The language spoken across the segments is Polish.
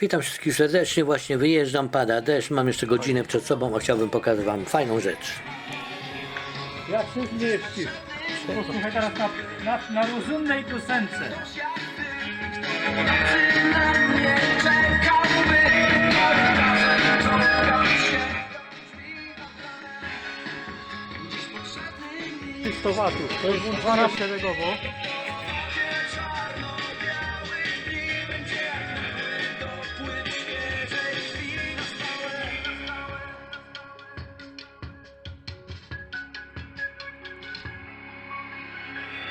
Witam wszystkich serdecznie, właśnie wyjeżdżam, pada deszcz, mam jeszcze godzinę przed sobą, a chciałbym pokazać Wam fajną rzecz. Jak się zmieścisz? Posłuchaj teraz na, na, na rozumnej piosence. Sto watów, to jest włączona szeregowo.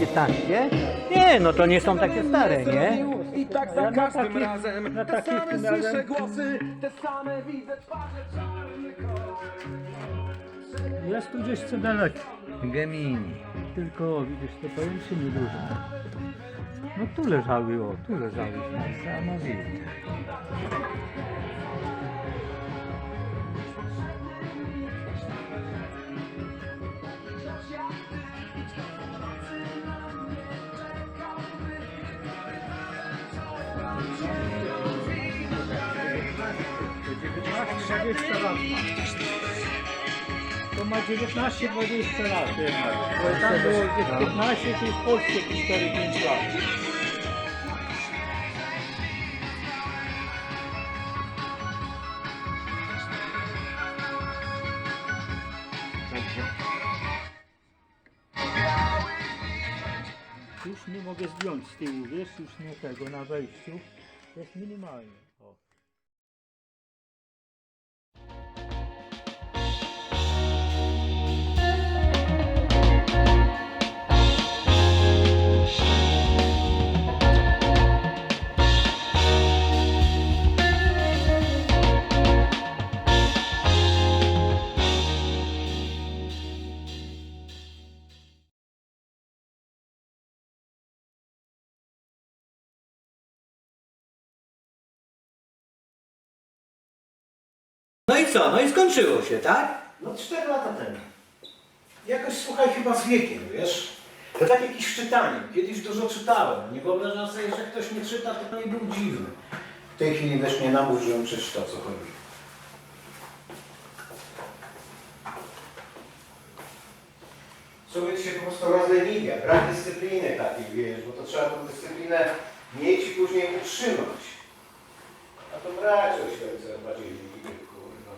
15? Nie, no to nie są takie stare, nie? I tak za każdym razem Te same słyszę głosy, te same widzę twarze czarny Jest tu gdzieś co daleko. Gemini. Tylko widzisz, to powiem ci niedużo. No tu leżały, o, tu leżały. Niesamowite. To ma 19-20 lat jednak. Bo tam było gdzieś 15, to już w Polsce 4-5 lat. Już nie mogę zdjąć z tyłu, wiesz, już nie tego na wejściu. Jest minimalnie. No i co? No i skończyło się, tak? No 4 lata temu. Jakoś słuchaj chyba z wiekiem, wiesz? To tak jak i z czytaniem. Kiedyś dużo czytałem. Nie wyobrażam sobie, że ktoś nie czyta, to nie był dziwny. W tej chwili też nie namów, żebym przeczytał co chodzi. Człowiek się po prostu rozleniwia, brak dyscypliny takiej, wiesz, bo to trzeba tą dyscyplinę mieć i później utrzymać. A to brak czegoś więcej bardziej leniwy, kurwa.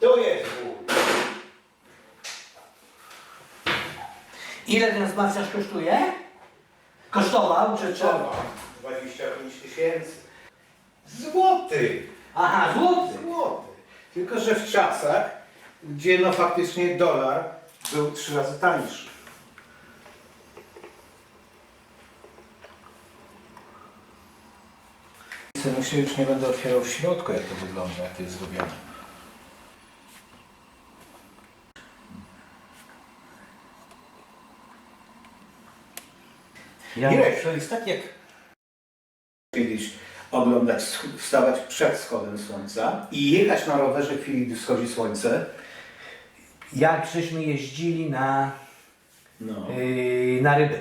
Tu jest Bóg. Ile ten smacerz kosztuje? Kosztował, czy? Czoła. 25 tysięcy. Złoty. Aha, złoty. Złoty. Tylko, że w czasach, gdzie no faktycznie dolar był trzy razy tańszy. Myślę, już nie będę otwierał w środku, jak to wygląda, jak to jest zrobione. Mirek, to jest tak jak kiedyś oglądać, wstawać przed wschodem słońca i jechać na rowerze w chwili, gdy wschodzi słońce. Jak żeśmy jeździli na, No. yy, na ryby.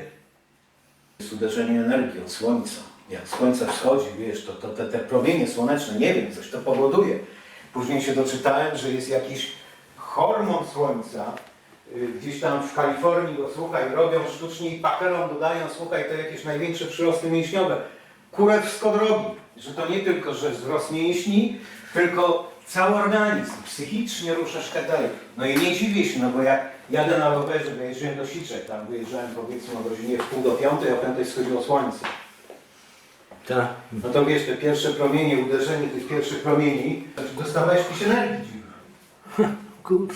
Jest uderzenie energii od słońca. Jak słońce wschodzi, wiesz, to, to te, te promienie słoneczne, nie wiem, coś to powoduje. Później się doczytałem, że jest jakiś hormon słońca, gdzieś tam w Kalifornii go, słuchaj, robią sztucznie i pakelom dodają, słuchaj, to jakieś największe przyrosty mięśniowe. Kurewsko drogi, że to nie tylko, że wzrost mięśni, tylko cały organizm, psychicznie ruszasz tak dalej. No i nie dziwię się, no bo jak jadę na rowerze, wyjeżdżałem do Siczek, tam wyjeżdżałem powiedzmy o godzinie w pół do piątej, a o piątej schodziło słońce. Tak. No to wiesz, te pierwsze promienie, uderzenie tych pierwszych promieni, dostawałeś energii dziwne. Kurwa.